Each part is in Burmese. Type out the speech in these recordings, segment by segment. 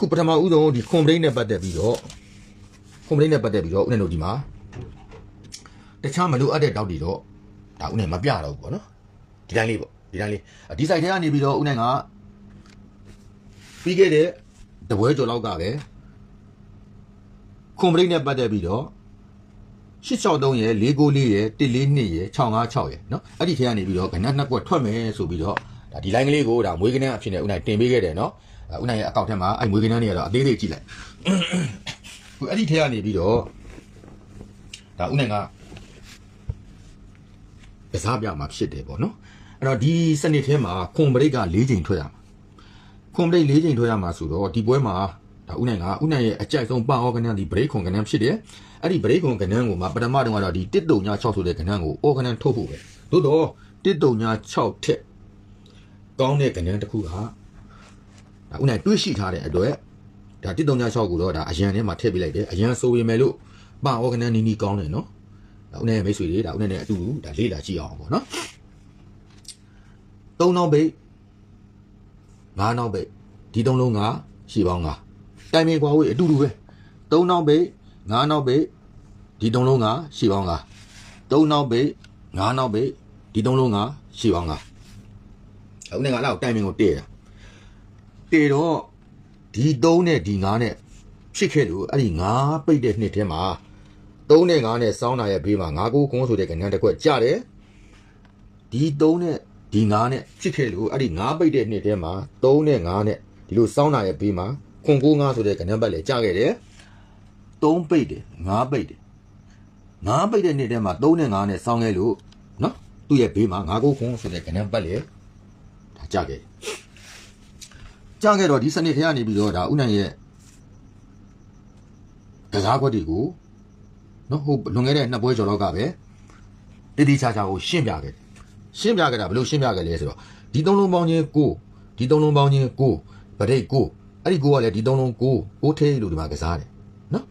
အခုပထမဦးဆုံးဒီခွန်ပရိတ်နဲ့ပတ်သက်ပြီးတော့ခွန်ပရိတ်နဲ့ပတ်သက်ပြီးတော့ဦးနဲ့တို့ဒီမှာတခြားမလိုအပ်တဲ့တောက်တွေတော့ဒါဦးနဲ့မပြတော့ဘူးပေါ့နော်ဒီတိုင်းလေးပေါ့ဒီတိုင်းလေးဒီ site ထဲကနေပြီးတော့ဦးနဲ့ကပြီးခဲ့တဲ့တပွဲကျော်လောက်ကပဲခွန်ပရိတ်နဲ့ပတ်သက်ပြီးတော့863ရယ်494ရယ်142ရယ်656ရယ်เนาะအဲ့ဒီထဲကနေပြီးတော့ခဏနှစ်ကွက်ထွက်မယ်ဆိုပြီးတော့ဒါဒီ line ကလေးကိုဒါမွေးကနန်းအဖြစ်နဲ့ဦးနိုင်တင်ပေးခဲ့တယ်เนาะ ဦးနိုင်ရဲ့အကောက်ထဲမှာအဲ့မွေးကင်းနှန်းတွေကတော့အသေးသေးကြည့်လိုက်ဟိုအဲ့ဒီထဲကနေပြီးတော့ဒါဦးနိုင်ကကစားပြမှာဖြစ်တယ်ပေါ့နော်အဲ့တော့ဒီစနစ်ထဲမှာခွန်ပရိတ်က၄ချိန်ထွက်ရမှာခွန်ပရိတ်၄ချိန်ထွက်ရမှာဆိုတော့ဒီပွဲမှာဒါဦးနိုင်ကဦးနိုင်ရဲ့အကြိုက်ဆုံးပန်အော်ဂနန်ဒီဘရိတ်ခွန်ဂနန်ဖြစ်တယ်အဲ့ဒီဘရိတ်ခွန်ဂနန်ကိုမှပထမတုန်းကတော့ဒီတစ်တုံညာ6ဆိုတဲ့ဂနန်ကိုအော်ဂနန်ထုတ်ဖို့ပဲသို့တော့တစ်တုံညာ6ထက်ကောင်းတဲ့ဂနန်တစ်ခုက ဒါဦးနိုင်တွေးရှိထားတဲ့အတွက်ဒါ136ကိုတော့ဒါအရန်ထဲမှာထည့်ပေးလိုက်တယ်အရန်ဆိုပေမဲ့လို့ပအောကနန်းနီးနီးကောင်းတယ်နော်ဒါဦးနိုင်ရဲ့မိတ်ဆွေတွေဒါဦးနိုင်နဲ့အတူတူဒါလေ့လာကြည့်အောင်ပေါ့နော်သုံးနောက်ပိတ်ငါးနောက်ပိတ်ဒီသုံးလုံးကရှည်ပေါင်းကတိုင်ပင်ကွာဝေးအတူတူပဲသုံးနောက်ပိတ်ငါးနောက်ပိတ်ဒီသုံးလုံးကရှည်ပေါင်းကသုံးနောက်ပိတ်ငါးနောက်ပိတ်ဒီသုံးလုံးကရှည်ပေါင်းကဦးနိုင်ကအဲ့လောက်တိုင်ပင်ကိုတည့်တာ တည့်တော့ဒီသုံးနဲ့ဒီငါးနဲ့ဖြစ်ခဲ့လို့အဲ့ဒီငါးပိတ်တဲ့နှစ်ထဲမှာသုံးနဲ့ငါးနဲ့စောင်းတာရဲ့ဘေးမှာငါးကိုကုန်းဆိုတဲ့ကဏ္ဍတစ်ခွက်ကြတယ်ဒီသုံးနဲ့ဒီငါးနဲ့ဖြစ်ခဲ့လို့အဲ့ဒီငါးပိတ်တဲ့နှစ်ထဲမှာသုံးနဲ့ငါးနဲ့ဒီလိုစောင်းတာရဲ့ဘေးမှာခွန်ကိုငါးဆိုတဲ့ကဏ္ဍဘက်လည်းကြခဲ့တယ်သုံးပိတ်တယ်ငါးပိတ်တယ်ငါးပိတ်တဲ့နှစ်ထဲမှာသုံးနဲ့ငါးနဲ့စောင်းခဲ့လို့နော်သူ့ရဲ့ဘေးမှာငါးကိုကုန်းဆိုတဲ့ကဏ္ဍဘက်လည်းဒါကြခဲ့တယ် ကြခဲ့တော့ဒီစနစ်ထဲကနေပြီးတော့ဒါဥနိုင်ရဲ့ကစားခွက်တွေကိုနော်ဟိုလွန်ခဲ့တဲ့နှစ်ပွဲကျော်လောက်ကပဲတိတိကျကျကိုရှင်းပြခဲ့တယ်ရှင်းပြခဲ့တာဘယ်လိုရှင်းပြခဲ့လဲဆိုတော့ဒီသုံးလုံးပေါင်းချင်းကိုဒီသုံးလုံးပေါင်းချင်းကိုဗဒိတ်ကိုအဲ့ဒီကိုကလည်းဒီသုံးလုံးကိုကိုထိလို့ဒီမှာကစားတယ်နော်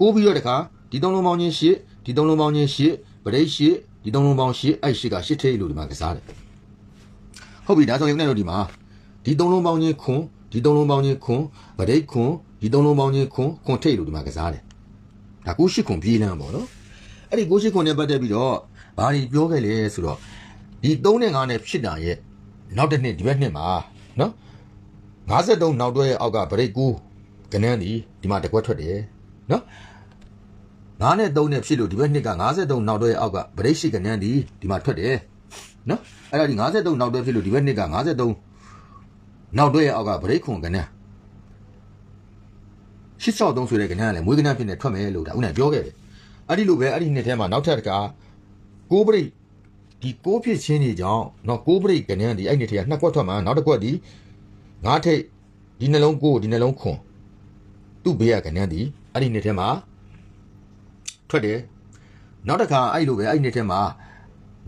ကိုပြီးတော့တခါဒီသုံးလုံးပေါင်းချင်းရှစ်ဒီသုံးလုံးပေါင်းချင်းရှစ်ဗဒိတ်ရှစ်ဒီသုံးလုံးပေါင်းရှစ်အဲ့ရှစ်ကရှစ်ထိလို့ဒီမှာကစားတယ်ဟုတ်ပြီဒါဆိုရင်လည်းတို့ဒီမှာ ဒီသုံးလုံးပေါင်းချင်းခွန်ဒီသုံးလုံးပေါင်းချင်းခွန်ဗဒိတ်ခွန်ဒီသုံးလုံးပေါင်းချင်းခွန်ခွန်ထိလို့ဒီမှာကစားတယ်ဒါကိုရှစ်ခွန်ပြေးလန်းပေါ့နော်အဲ့ဒီကိုရှစ်ခွန်နဲ့ပတ်သက်ပြီးတော့ဘာတွေပြောခဲ့လဲဆိုတော့ဒီ3နဲ့5နဲ့ဖြစ်တာရဲ့နောက်တစ်နှစ်ဒီဘက်နှစ်မှာနော်53နောက်တွဲရဲ့အောက်ကဗရိတ်ကူကနန်းဒီဒီမှာတကွက်ထွက်တယ်နော်9နဲ့3နဲ့ဖြစ်လို့ဒီဘက်နှစ်က53နောက်တွဲရဲ့အောက်ကဗရိတ်ရှိကနန်းဒီဒီမှာထွက်တယ်နော်အဲ့ဒါဒီ53နောက်တွဲဖြစ်လို့ဒီဘက်နှစ်က53 နောက်တွဲရဲ့အောက်ကဗရိတ်ခွန်ကနန်း83ဆိုတဲ့ကနန်းကလည်းမွေးကနန်းဖြစ်နေထွက်မယ်လို့ဒါဦးနိုင်ပြောခဲ့တယ်အဲ့ဒီလိုပဲအဲ့ဒီနှစ်ထဲမှာနောက်ထပ်တကကိုးပရိတ်ဒီကိုးဖြစ်ချင်းတွေကြောင့်เนาะကိုးပရိတ်ကနန်းဒီအဲ့နှစ်ထဲကနှစ်ကွက်ထွက်မှာနောက်တစ်ကွက်ဒီငါးထိတ်ဒီနှလုံးကိုဒီနှလုံးခွန်သူ့ဘေးကကနန်းဒီအဲ့ဒီနှစ်ထဲမှာထွက်တယ်နောက်တစ်ခါအဲ့လိုပဲအဲ့ဒီနှစ်ထဲမှာ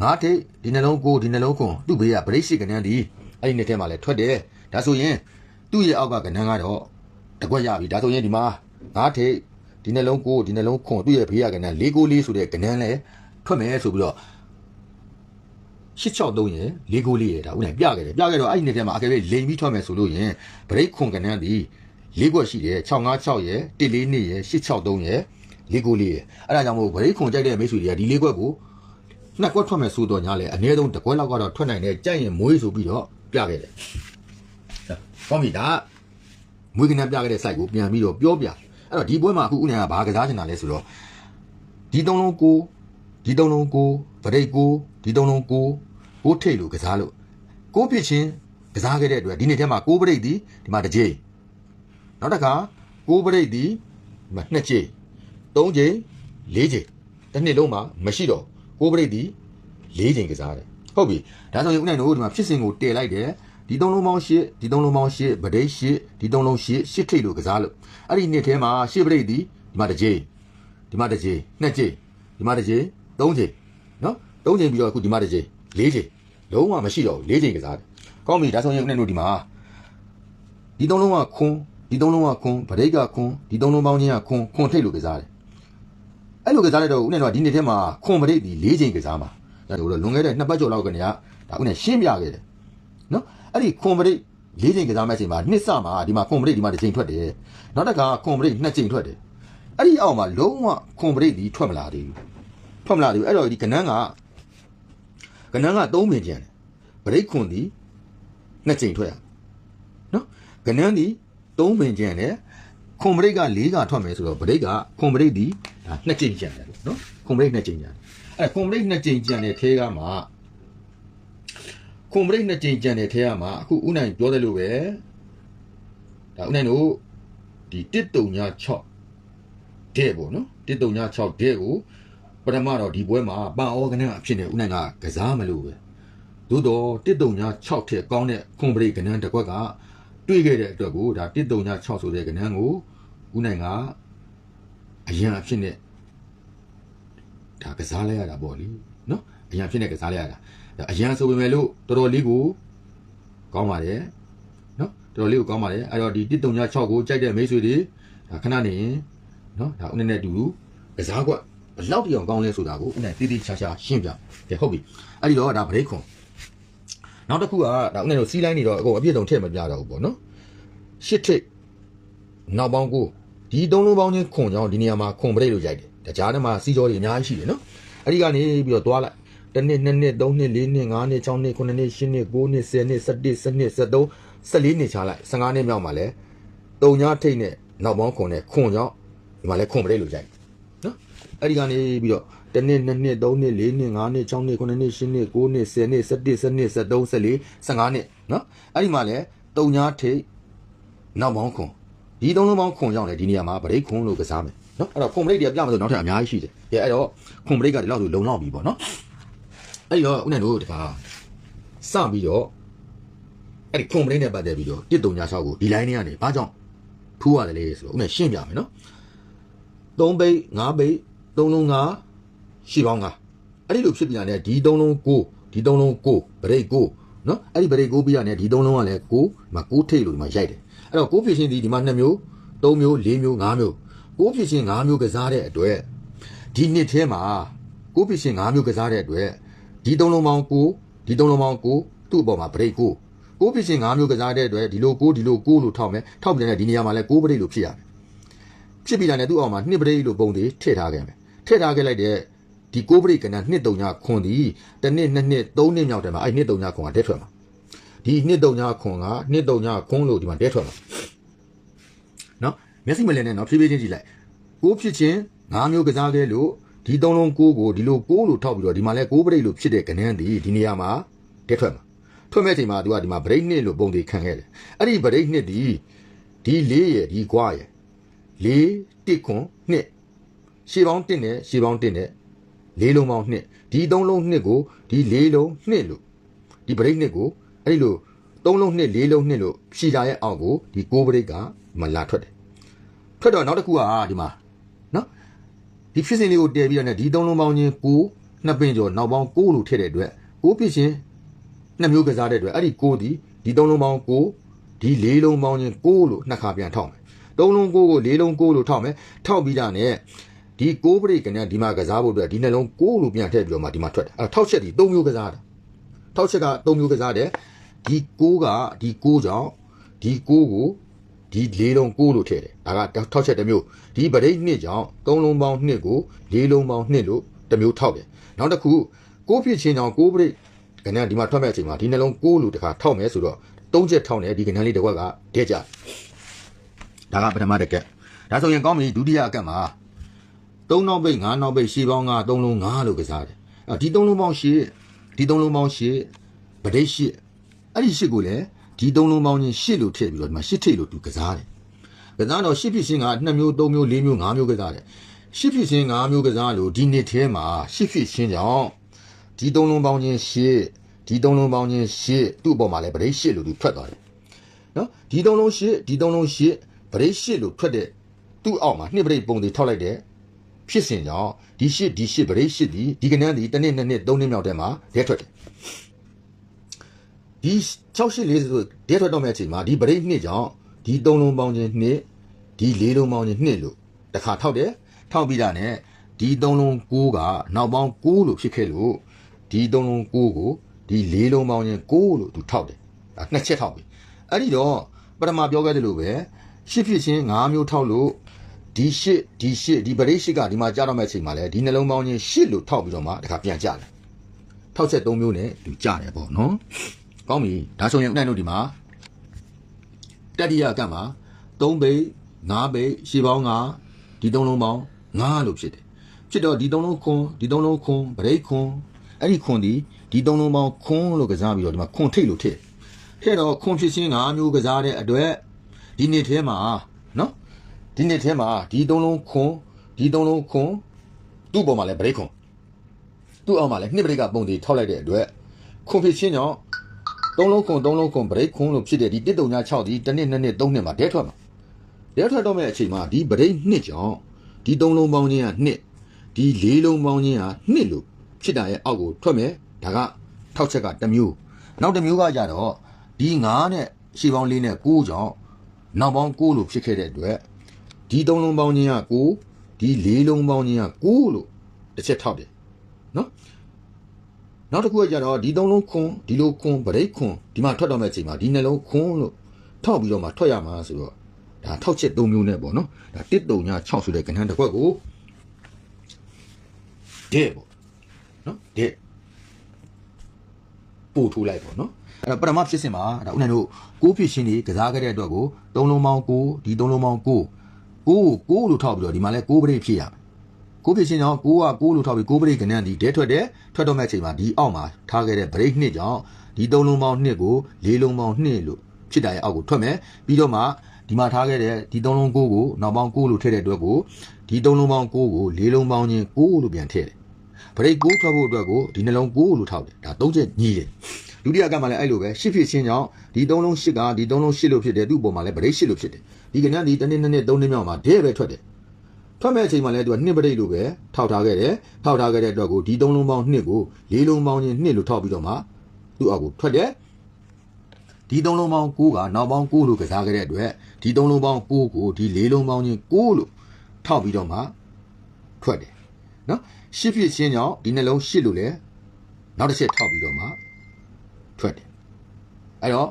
ငါးထိတ်ဒီနှလုံးကိုဒီနှလုံးခွန်သူ့ဘေးကဗရိတ်ရှိကနန်းဒီအဲ့ဒီနှစ်ထဲမှာလည်းထွက်တယ် ဒါဆိုရင်သူ့ရဲ့အောက်ကကနန်းကတော့တစ်ကွက်ရပြီဒါဆိုရင်ဒီမှာငါးထိတ်ဒီနှလုံးကိုဒီနှလုံးခွန်သူ့ရဲ့ဘေးကကနန်း၄ကိုလေးဆိုတဲ့ကနန်းလည်းထွက်မယ်ဆိုပြီးတော့863ရယ်၄ကိုလေးရယ်ဒါဦးနိုင်ပြခဲ့တယ်ပြခဲ့တော့အဲ့ဒီနေ့ထဲမှာအကယ်၍လိန်ပြီးထွက်မယ်ဆိုလို့ရင်ဗရိတ်ခွန်ကနန်းဒီ၄ခွက်ရှိတယ်656ရယ်142ရယ်863ရယ်၄ကိုလေးရယ်အဲ့ဒါကြောင့်မို့ဗရိတ်ခွန်ကြိုက်တဲ့မိတ်ဆွေတွေကဒီ၄ခွက်ကိုနှစ်ကွက်ထွက်မယ်ဆိုတော့ညာလေအနည်းဆုံးတစ်ကွက်လောက်ကတော့ထွက်နိုင်တယ်ကြိုက်ရင်မွေးဆိုပြီးတော့ပြခဲ့တယ် ကောင်းပြီဒါမွေးကနန်းပြခဲ့တဲ့ site ကိုပြန်ပြီးတော့ပြောပြအဲ့တော့ဒီပွဲမှာအခုဦးနိုင်ကဘာကစားချင်တာလဲဆိုတော့ဒီသုံးလုံးကိုဒီသုံးလုံးကိုဗရိတ်ကိုဒီသုံးလုံးကိုကိုထိတ်လို့ကစားလို့ကိုဖြစ်ချင်းကစားခဲ့တဲ့အတွက်ဒီနေ့ထဲမှာကိုဗရိတ်ဒီဒီမှာတစ်ကြိမ်နောက်တစ်ခါကိုဗရိတ်ဒီဒီမှာနှစ်ကြိမ်သုံးကြိမ်လေးကြိမ်တစ်နှစ်လုံးမှာမရှိတော့ကိုဗရိတ်ဒီလေးကြိမ်ကစားတယ်ဟုတ်ပြီဒါဆိုရင်ဦးနိုင်တို့ဒီမှာဖြစ်စဉ်ကိုတည်လိုက်တယ် ဒီသုံးလုံးပေါင်းရှစ်ဒီသုံးလုံးပေါင်းရှစ်ဗဒိတ်ရှစ်ဒီသုံးလုံးရှစ်ရှစ်ထိတ်လို့ကစားလို့အဲ့ဒီနှစ်ထဲမှာရှစ်ဗရိတ်ဒီဒီမှာတစ်ကြိမ်ဒီမှာတစ်ကြိမ်နှစ်ကြိမ်ဒီမှာတစ်ကြိမ်သုံးကြိမ်နော်သုံးကြိမ်ပြီးတော့အခုဒီမှာတစ်ကြိမ်လေးကြိမ်လုံးဝမရှိတော့ဘူးလေးကြိမ်ကစားတယ်ကောင်းပြီဒါဆိုရင်ဦးနဲ့တို့ဒီမှာဒီသုံးလုံးကခွန်းဒီသုံးလုံးကခွန်းဗဒိတ်ကခွန်းဒီသုံးလုံးပေါင်းချင်းကခွန်းခွန်းထိတ်လို့ကစားတယ်အဲ့လိုကစားတဲ့တော့ဦးနဲ့တော့ဒီနေ့ထဲမှာခွန်းဗဒိတ်ဒီလေးကြိမ်ကစားမှာဒါတို့လွန်ခဲ့တဲ့နှစ်ပတ်ကျော်လောက်ကနေကဒါဦးနဲ့ရှင်းပြခဲ့တယ်နော် အဲ့ဒီခွန်ပရိတ်၄ချိန်ကစားမဲ့အချိန်မှာနှစ်စမှာဒီမှာခွန်ပရိတ်ဒီမှာတစ်ချိန်ထွက်တယ်နောက်တစ်ခါခွန်ပရိတ်နှစ်ချိန်ထွက်တယ်အဲ့ဒီအောက်မှာလုံးဝခွန်ပရိတ်ဒီထွက်မလာသေးဘူးထွက်မလာသေးဘူးအဲ့တော့ဒီကနန်းကကနန်းက၃ပင်ကျန်တယ်ပရိတ်ခွန်ဒီနှစ်ချိန်ထွက်ရနော်ကနန်းဒီ၃ပင်ကျန်တယ်ခွန်ပရိတ်က၄ကထွက်မယ်ဆိုတော့ပရိတ်ကခွန်ပရိတ်ဒီဒါနှစ်ချိန်ကျန်တယ်နော်ခွန်ပရိတ်နှစ်ချိန်ကျန်တယ်အဲ့ခွန်ပရိတ်နှစ်ချိန်ကျန်တဲ့ထဲကမှာ ခွန်ပရိတ်နှစ်ကြိမ်ကြံတဲ့ထဲမှာအခုဥနိုင်ပြောတယ်လို့ပဲဒါဥနိုင်တို့ဒီ136တဲ့ပေါ့နော်136တဲ့ကိုပထမတော့ဒီပွဲမှာပန်အောကနန်းအဖြစ်နဲ့ဥနိုင်ကကစားမလို့ပဲသို့တော့136ထက်ကောင်းတဲ့ခွန်ပရိတ်ကနန်းတစ်ခွက်ကတွေ့ခဲ့တဲ့အတွက်ကိုဒါ136ဆိုတဲ့ကနန်းကိုဥနိုင်ကအရန်အဖြစ်နဲ့ဒါကစားလိုက်ရတာပေါ့လေနော်အရန်အဖြစ်နဲ့ကစားလိုက်ရတာ အရန်ဆိုပေမဲ့လို့တော်တော်လေးကိုကောင်းပါတယ်နော်တော်တော်လေးကိုကောင်းပါတယ်အဲ့တော့ဒီ136ကိုကြိုက်တဲ့မိတ်ဆွေတွေဒါခဏနေရင်နော်ဒါဦးနဲ့နဲ့အတူတူကစားကွက်ဘယ်လောက်တိအောင်ကောင်းလဲဆိုတာကိုဦးနဲ့တိတိကျကျရှင်းပြကဲဟုတ်ပြီအဲ့ဒီတော့ဒါဗရိတ်ခွန်နောက်တစ်ခုကဒါဦးနဲ့တို့စီးလိုင်းနေတော့အကုန်အပြည့်စုံထည့်မပြတော့ဘူးပေါ့နော်ရှစ်ထိတ်နောက်ပေါင်းကိုဒီသုံးလုံးပေါင်းချင်းခွန်ကြောင်းဒီနေရာမှာခွန်ပရိတ်လို့ရိုက်တယ်ဒါကြားထဲမှာစီးကြောတွေအများကြီးရှိတယ်နော်အဲ့ဒီကနေပြီးတော့သွားလိုက် တစ်နှစ်နှစ်နှစ်သုံးနှစ်လေးနှစ်ငါးနှစ်ခြောက်နှစ်ခုနှစ်နှစ်ရှစ်နှစ်ကိုးနှစ်ဆယ်နှစ်၁၁၁နှစ်၁၃၁၄နှစ်ချလိုက်15နှစ်မြောက်မှာလဲတုံညာထိတ်နဲ့နောက်ပေါင်းခွန်နဲ့ခွန်ကြောင့်ဒီမှာလဲခွန်ပရိတ်လို့ကြိုက်နော်အဲ့ဒီကနေပြီးတော့တစ်နှစ်နှစ်နှစ်သုံးနှစ်လေးနှစ်ငါးနှစ်ခြောက်နှစ်ခုနှစ်နှစ်ရှစ်နှစ်ကိုးနှစ်ဆယ်နှစ်၁၁၁နှစ်၁၃၁၄15နှစ်နော်အဲ့ဒီမှာလဲတုံညာထိတ်နောက်ပေါင်းခွန်ဒီသုံးလုံးပေါင်းခွန်ကြောင့်လဲဒီနေရာမှာပရိတ်ခွန်လို့ကစားမယ်နော်အဲ့တော့ခွန်ပရိတ်တွေကပြမလို့နောက်ထပ်အများကြီးရှိတယ်ကဲအဲ့တော့ခွန်ပရိတ်ကဒီလောက်ဆိုလုံလောက်ပြီပေါ့နော် အဲ့တော့ဦးနဲ့တို့တခါစပြီးတော့အဲ့ဒီခွန်ပလင်းနဲ့ပတ်သက်ပြီးတော့တစ်တုံညာ6ကိုဒီ line ထဲကနေဘာကြောင့်ထူးရတယ်လဲဆိုတော့ဦးနဲ့ရှင်းပြမယ်နော်3ဘိတ်5ဘိတ်3လုံး5ရှီပေါင်း5အဲ့ဒီလိုဖြစ်ပြန်တဲ့ဒီ3လုံး9ဒီ3လုံး9ဗရိတ်9နော်အဲ့ဒီဗရိတ်9ပြရတဲ့ဒီ3လုံးကလည်း9ဒီမှာ9ထိတ်လို့ဒီမှာရိုက်တယ်အဲ့တော့9ဖြစ်ချင်းဒီဒီမှာ2မျိုး3မျိုး4မျိုး5မျိုး9ဖြစ်ချင်း5မျိုးကစားတဲ့အတွက်ဒီနှစ်ထဲမှာ9ဖြစ်ချင်း5မျိုးကစားတဲ့အတွက် ဒီသုံးလုံးပေါင်း9ဒီသုံးလုံးပေါင်း9သူ့အပေါ်မှာ break 9 9ဖြစ်ရှင်5မျိုးကစားတဲ့အတွက်ဒီလို9ဒီလို9လို့ထောက်မယ်ထောက်ပြန်တဲ့ဒီနေရာမှာလဲ9 break လို့ဖြစ်ရမယ်ဖြစ်ပြီးတာနဲ့သူ့အောက်မှာ2 break လို့ပုံသေးထည့်ထားခဲ့မယ်ထည့်ထားခဲ့လိုက်တဲ့ဒီ9 break ကန2 3ညခွန်ဒီတစ်နှစ်နှစ်နှစ်3နှစ်မြောက်တယ်မှာအဲ့2 3ညခွန်ကတက်ထွက်မှာဒီ2 3ညခွန်က2 3ညခွန်လို့ဒီမှာတက်ထွက်မှာနော်မျက်စိမလဲနဲ့နော်ဖြည်းဖြည်းချင်းကြည့်လိုက်9ဖြစ်ချင်း5မျိုးကစားခဲ့လို့ ဒီသုံးလုံးကိုကိုဒီလိုကိုလို့ထောက်ပြီးတော့ဒီမှာလဲကိုပရိတ်လို့ဖြစ်တဲ့ကနန်းဒီဒီနေရာမှာတက်ထွက်မှာထွက်မဲ့ချိန်မှာသူကဒီမှာဗရိတ်နှစ်လို့ပုံသေးခံခဲ့တယ်အဲ့ဒီဗရိတ်နှစ်ဒီဒီလေးရယ်ဒီကွာရယ်လေးတစ်ခွန်နှစ်ရှေးပေါင်းတစ်နဲ့ရှေးပေါင်းတစ်နဲ့လေးလုံးပေါင်းနှစ်ဒီသုံးလုံးနှစ်ကိုဒီလေးလုံးနှစ်လို့ဒီဗရိတ်နှစ်ကိုအဲ့ဒီလိုသုံးလုံးနှစ်လေးလုံးနှစ်လို့ဖြီတာရဲ့အောက်ကိုဒီကိုဗရိတ်ကမလာထွက်တယ်ထွက်တော့နောက်တစ်ခုကဒီမှာနော် ဒီဖြစ်စဉ်လေးကိုတည်ပြီးတော့ねဒီသုံးလုံးပေါင်းချင်း9နှစ်ပင်ကျော်နောက်ပေါင်း9လို့ထည့်တဲ့အတွက်9ဖြစ်ရှင်နှစ်မျိုးကစားတဲ့အတွက်အဲ့ဒီ9ဒီဒီသုံးလုံးပေါင်း9ဒီလေးလုံးပေါင်းချင်း9လို့နှစ်ခါပြန်ထောက်မယ်သုံးလုံး9ကိုလေးလုံး9လို့ထောက်မယ်ထောက်ပြီးတာနဲ့ဒီ9ပရိကနဲ့ဒီမှာကစားဖို့အတွက်ဒီနှလုံး9လို့ပြန်ထည့်ပြီးတော့မှဒီမှာထွက်တယ်အဲ့ထောက်ချက်ဒီ3မျိုးကစားတာထောက်ချက်က3မျိုးကစားတယ်ဒီ9ကဒီ9ကြောင့်ဒီ9ကို ဒီလေးလုံး9လို့ထည့်တယ်ဒါကထောက်ချက်တစ်မျိုးဒီပရိတ်နှစ်ကြောင့်သုံးလုံးပေါင်းနှစ်ကိုလေးလုံးပေါင်းနှစ်လို့တစ်မျိုးထောက်တယ်နောက်တစ်ခုကိုးဖြစ်ချင်းကြောင့်ကိုးပရိတ်ကဏ္ဍဒီမှာထွက်မဲ့အချိန်မှာဒီနှလုံးကိုးလို့တခါထောက်မယ်ဆိုတော့သုံးချက်ထောက်နေဒီကဏ္ဍလေးတစ်ခွက်ကဒဲကြဒါကပထမတစ်ကက်ဒါဆိုရင်ကောင်းပြီဒုတိယအကက်မှာသုံးနောက်ပိတ်ငါးနောက်ပိတ်ရှေးပေါင်းကသုံးလုံးငါးလို့ကစားတယ်အဲဒီသုံးလုံးပေါင်းရှေးဒီသုံးလုံးပေါင်းရှေးပရိတ်ရှေးအဲ့ဒီရှေ့ကိုလည်း ဒီသုံးလုံးပေါင်းချင်းရှေ့လို့ထည့်ပြီးတော့ဒီမှာရှစ်ထိတ်လို့သူကစားတယ်ကစားတော့ရှစ်ဖြစ်ချင်းက2မျိုး3မျိုး4မျိုး5မျိုးကစားတယ်ရှစ်ဖြစ်ချင်း5မျိုးကစားလို့ဒီနှစ်ထဲမှာရှစ်ဖြစ်ချင်းကြောင့်ဒီသုံးလုံးပေါင်းချင်းရှစ်ဒီသုံးလုံးပေါင်းချင်းရှစ်သူ့အပေါ်မှာလည်းဗရိတ်ရှစ်လို့သူထွက်သွားတယ်နော်ဒီသုံးလုံးရှစ်ဒီသုံးလုံးရှစ်ဗရိတ်ရှစ်လို့ထွက်တဲ့သူ့အောက်မှာနှစ်ဗရိတ်ပုံတွေထောက်လိုက်တဲ့ဖြစ်စဉ်ကြောင့်ဒီရှစ်ဒီရှစ်ဗရိတ်ရှစ်ဒီဒီကနန်းဒီတစ်နှစ်နှစ်နှစ်သုံးနှစ်မြောက်တဲ့မှာရဲထွက်တယ် ဒီ6840ဆိုရဲထွက်တော့မဲ့အချိန်မှာဒီဗရိတ်နှစ်ကြောင့်ဒီသုံးလုံးပေါင်းချင်းနှစ်ဒီလေးလုံးပေါင်းချင်းနှစ်လို့တစ်ခါထောက်တယ်ထောက်ပြီးတာ ਨੇ ဒီသုံးလုံး6ကနောက်ပေါင်း6လို့ဖြစ်ခဲ့လို့ဒီသုံးလုံး6ကိုဒီလေးလုံးပေါင်းချင်း6လို့သူထောက်တယ်ဒါနှစ်ချက်ထောက်ပြီအဲ့ဒီတော့ပထမပြောခဲ့သလိုပဲရှစ်ဖြစ်ချင်း၅မျိုးထောက်လို့ဒီရှစ်ဒီရှစ်ဒီပရိရှစ်ကဒီမှာကြားတော့မဲ့အချိန်မှာလဲဒီနှလုံးပေါင်းချင်းရှစ်လို့ထောက်ပြီးတော့မှတခါပြန်ကြတယ်ထောက်ချက်၃မျိုးနဲ့သူကြတယ်ပေါ့နော် ကောင်းပြီဒါဆိုရင်ဥနိုင်တို့ဒီမှာတတိယကတ်မှာ၃ဘိတ်၅ဘိတ်ရှစ်ပေါင်း၅ဒီ၃လုံးပေါင်း၅လို့ဖြစ်တယ်ဖြစ်တော့ဒီ၃လုံးခွန်ဒီ၃လုံးခွန်ပရိခွန်အဲ့ဒီခွန်ဒီဒီ၃လုံးပေါင်းခွန်လို့ကစားပြီးတော့ဒီမှာခွန်ထိတ်လို့ထည့်ထည့်တော့ခွန်ဖြစ်ချင်း၅မျိုးကစားတဲ့အတွက်ဒီနေ့ထဲမှာနော်ဒီနေ့ထဲမှာဒီ၃လုံးခွန်ဒီ၃လုံးခွန်သူ့ပေါ်မှာလည်းပရိခွန်သူ့အောက်မှာလည်းနှစ်ပရိကပုံတွေထောက်လိုက်တဲ့အတွက်ခွန်ဖြစ်ချင်းကြောင့် သုံးလုံးခွန်သုံးလုံးခွန်ပရိခွန်လို့ဖြစ်တဲ့ဒီ136ဒီတစ်နှစ်နှစ်နှစ်သုံးနှစ်မှာဒဲထွက်မှာဒဲထွက်တော့မဲ့အချိန်မှာဒီပရိနှစ်ကြောင့်ဒီသုံးလုံးပေါင်းချင်းကနှစ်ဒီလေးလုံးပေါင်းချင်းကနှစ်လို့ဖြစ်တာရဲ့အောက်ကိုထွက်မယ်ဒါကထောက်ချက်ကတစ်မျိုးနောက်တစ်မျိုးကကြတော့ဒီ9နဲ့ရှေ့ပေါင်းလေးနဲ့9ကြောင့်နောက်ပေါင်း9လို့ဖြစ်ခဲ့တဲ့အတွက်ဒီသုံးလုံးပေါင်းချင်းက9ဒီလေးလုံးပေါင်းချင်းက9လို့တစ်ချက်ထောက်တယ်နော် နောက်တစ်ခုကကြတော့ဒီသုံးလုံးခွန်းဒီလိုခွန်းဗရိတ်ခွန်းဒီမှာထွက်တော့မဲ့အချိန်မှာဒီနှလုံးခွန်းလို့ထောက်ပြီးတော့မှထွက်ရမှာဆိုတော့ဒါထောက်ချက်၃မျိုးနဲ့ပေါ့နော်ဒါ1 3ည6ဆိုတဲ့ကဏ္ဍတစ်ခွက်ကိုတဲ့ပေါ့နော်တဲ့ပို့ထိုးလိုက်ပေါ့နော်အဲ့တော့ပထမဖြစ်စဉ်မှာဒါဦးနိုင်တို့ကိုးဖြစ်ရှင်ကြီးကစားခဲ့တဲ့အတွက်ကို၃လုံးပေါင်း9ဒီ၃လုံးပေါင်း9ကိုကိုကိုလို့ထောက်ပြီးတော့ဒီမှာလဲ9ဗရိတ်ဖြစ်ရမယ် ကိုဖြစ်ချင်းကြောင့်ကိုကကိုလို့ထောက်ပြီးကိုပရိကနန်းဒီဒဲထွက်တယ်ထွက်တော့မဲ့အချိန်မှာဒီအောက်မှာထားခဲ့တဲ့ break နှစ်ကြောင့်ဒီသုံးလုံးပေါင်းနှစ်ကိုလေးလုံးပေါင်းနှစ်လို့ဖြစ်တာရဲ့အောက်ကိုထွက်မယ်ပြီးတော့မှဒီမှာထားခဲ့တဲ့ဒီသုံးလုံးကိုကိုနောက်ပေါင်းကိုလို့ထည့်တဲ့အတွက်ကိုဒီသုံးလုံးပေါင်းကိုကိုလေးလုံးပေါင်းချင်းကိုလို့ပြန်ထည့်တယ် break ကိုထွက်ဖို့အတွက်ကိုဒီနှလုံးကိုလို့ထောက်တယ်ဒါသုံးချက်ညီးတယ်ဒုတိယကမှလည်းအဲ့လိုပဲရှစ်ဖြစ်ချင်းကြောင့်ဒီသုံးလုံးရှစ်ကဒီသုံးလုံးရှစ်လို့ဖြစ်တယ်သူ့ပုံမှာလည်း break ရှစ်လို့ဖြစ်တယ်ဒီကနန်းဒီတစ်နှစ်နှစ်နှစ်သုံးနှစ်မြောက်မှာဒဲပဲထွက်တယ် ထွက်မဲ့အချိန်မှာလည်းသူကနှစ်ပရိတ်လိုပဲထောက်ထားခဲ့တယ်ထောက်ထားခဲ့တဲ့အတွက်ကိုဒီသုံးလုံးပေါင်းနှစ်ကိုလေးလုံးပေါင်းချင်းနှစ်လို့ထောက်ပြီးတော့မှသူ့အောက်ကိုထွက်တယ်ဒီသုံးလုံးပေါင်း9ကနောက်ပေါင်း9လို့ကစားခဲ့တဲ့အတွက်ဒီသုံးလုံးပေါင်း9ကိုဒီလေးလုံးပေါင်းချင်း9လို့ထောက်ပြီးတော့မှထွက်တယ်နော်ရှစ်ဖြစ်ချင်းကြောင့်ဒီနှလုံးရှစ်လို့လဲနောက်တစ်ချက်ထောက်ပြီးတော့မှထွက်တယ်အဲ့တော့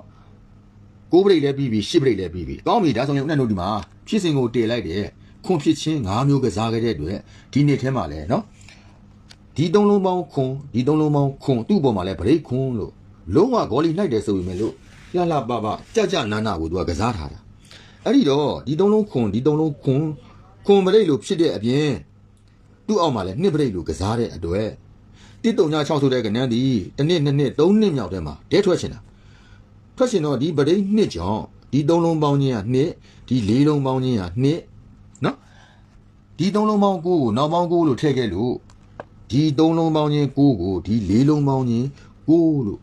ကိုးပရိတ်လည်းပြီးပြီရှစ်ပရိတ်လည်းပြီးပြီကောင်းပြီဒါဆိုရင်ဦးနဲ့တို့ဒီမှာဖြစ်စဉ်ကိုတည်လိုက်တယ် ခွန်ဖြစ်ချင်း၅မျိုးကစားခဲ့တဲ့အတွက်ဒီနေ့ထဲမှာလဲနော်ဒီသုံးလုံးပေါင်းခွန်ဒီသုံးလုံးပေါင်းခွန်သူ့ပေါ်မှာလဲဗရိတ်ခွန်လို့လုံးဝဂေါ်လီနှိုက်တယ်ဆိုပေမဲ့လို့လှလှပပကြကြနာနာကိုသူကကစားထားတာအဲ့ဒီတော့ဒီသုံးလုံးခွန်ဒီသုံးလုံးခွန်ခွန်ဗရိတ်လို့ဖြစ်တဲ့အပြင်သူ့အောက်မှာလဲနှစ်ဗရိတ်လို့ကစားတဲ့အတွက်တစ်တုံညာ6ဆိုတဲ့ကနန်းဒီတစ်နှစ်နှစ်နှစ်သုံးနှစ်မြောက်ထဲမှာဒဲထွက်ချင်တာထွက်ချင်တော့ဒီဗရိတ်နှစ်ကြောင့်ဒီသုံးလုံးပေါင်းချင်းကနှစ်ဒီလေးလုံးပေါင်းချင်းကနှစ်နော် ဒီသုံးလုံးပေါင်းကိုကိုနောက်ပေါင်းကိုလို့ထည့်ခဲ့လို့ဒီသုံးလုံးပေါင်းချင်းကိုကိုဒီလေးလုံးပေါင်းချင်းကိုလို့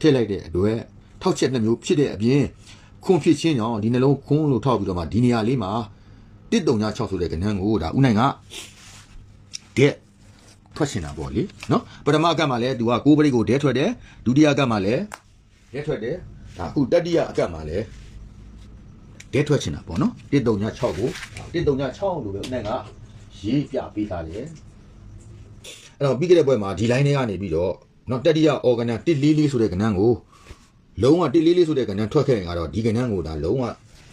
ထည့်လိုက်တဲ့အတွက်ထောက်ချက်နှစ်မျိုးဖြစ်တဲ့အပြင်ခွန်ဖြစ်ချင်းကြောင့်ဒီနှလုံးခွန်လို့ထောက်ပြီးတော့မှဒီနေရာလေးမှာတစ်တုံညာ6ဆိုတဲ့ကဏ္ဍကိုဒါဥနိုင်ကတဲ့ထွက်ချင်တာပေါ့လေနော်ပထမကတ်မှာလဲသူကကိုးပရိတ်ကိုဒဲထွက်တယ်ဒုတိယကတ်မှာလဲဒဲထွက်တယ်ဒါအခုတတိယအကတ်မှာလဲ ဒဲထွက်ချင်တာပေါ့နော်136ကို136လို့ပဲဦးနိုင်ကရေးပြပေးထားတယ်အဲ့တော့ပြီးခဲ့တဲ့ပွဲမှာဒီ line ထဲကနေပြီးတော့နော်တတိယ organ 144ဆိုတဲ့ကဏ္ဍကိုလုံးဝ144ဆိုတဲ့ကဏ္ဍထွက်ခဲ့ရင်ကတော့ဒီကဏ္ဍကိုဒါလုံးဝ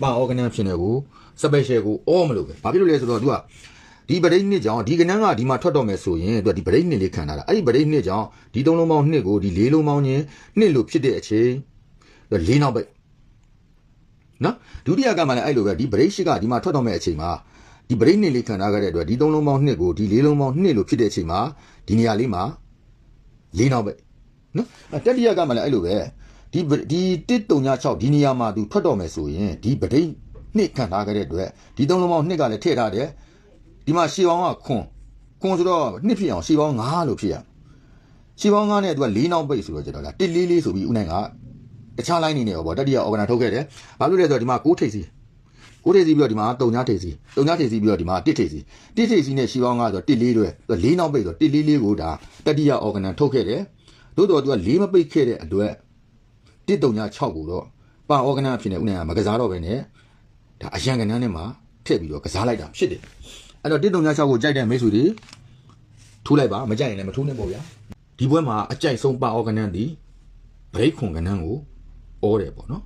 ပါ organ ဖြစ်နေကို special ကိုအောမလို့ပဲဘာဖြစ်လို့လဲဆိုတော့ तू ကဒီပရိတ်နှစ်ကြောင့်ဒီကဏ္ဍကဒီမှာထွက်တော့မယ်ဆိုရင် तू ဒီပရိတ်နှစ်လေးခံထားတာအဲ့ဒီပရိတ်နှစ်ကြောင့်ဒီသုံးလုံးပေါင်းနှစ်ကိုဒီလေးလုံးပေါင်းချင်းနှစ်လို့ဖြစ်တဲ့အချိန်လေးနောက်ပိတ် နော်ဒုတိယကမှလည်းအဲ့လိုပဲဒီ break ရှိကဒီမှာထွက်တော့မဲ့အချိန်မှာဒီ break နှစ်လေးခံထားခဲ့တဲ့အတွက်ဒီသုံးလုံးပေါင်းနှစ်ကိုဒီလေးလုံးပေါင်းနှစ်လို့ဖြစ်တဲ့အချိန်မှာဒီနေရာလေးမှာလေးနောက်ပဲနော်အဲ့တတိယကမှလည်းအဲ့လိုပဲဒီဒီ136ဒီနေရာမှာသူထွက်တော့မယ်ဆိုရင်ဒီ break နှစ်ခံထားခဲ့တဲ့အတွက်ဒီသုံးလုံးပေါင်းနှစ်ကလည်းထည့်ထားတယ်ဒီမှာရှေးပေါင်းကခွန်ခွန်ဆိုတော့နှစ်ဖြစ်အောင်ရှေးပေါင်း9လို့ဖြစ်ရရှေးပေါင်း9နဲ့သူက၄နောက်ပိတ်ဆိုတော့ကျတော့ဒါ144ဆိုပြီးဥနိုင်က တခြား line နေနေရောပေါ့တတိယ organ ထုတ်ခဲ့တယ်။ဘာလို့လဲဆိုတော့ဒီမှာ6ထိပ်စီ6ထိပ်စီပြီးတော့ဒီမှာ3ညထိပ်စီ3ညထိပ်စီပြီးတော့ဒီမှာ1ထိပ်စီ1ထိပ်စီနဲ့ရှီပေါင်းကဆိုတော့1လေးတွေဆို4နောက်ပိတ်ဆို1လေးလေးကိုဒါတတိယ organ ထုတ်ခဲ့တယ်။သို့တော်သူက4မပိတ်ခဲ့တဲ့အတွက်1 3ည6ကိုတော့ပါ organ ဖြစ်နေဦးနေကမကစားတော့ပဲနဲ့ဒါအရန်ကနန်းနဲ့မှာထည့်ပြီးတော့ကစားလိုက်တာဖြစ်တယ်။အဲ့တော့1 3ည6ကိုကြိုက်တဲ့မိတ်ဆွေတွေထိုးလိုက်ပါမကြိုက်ရင်လည်းမထိုးနဲ့ပေါ့ဗျာ။ဒီပွဲမှာအကြိုက်ဆုံးပါ organ ဒီ break ခွန်ကနန်းကို ဩတယ်ပေါ့နော်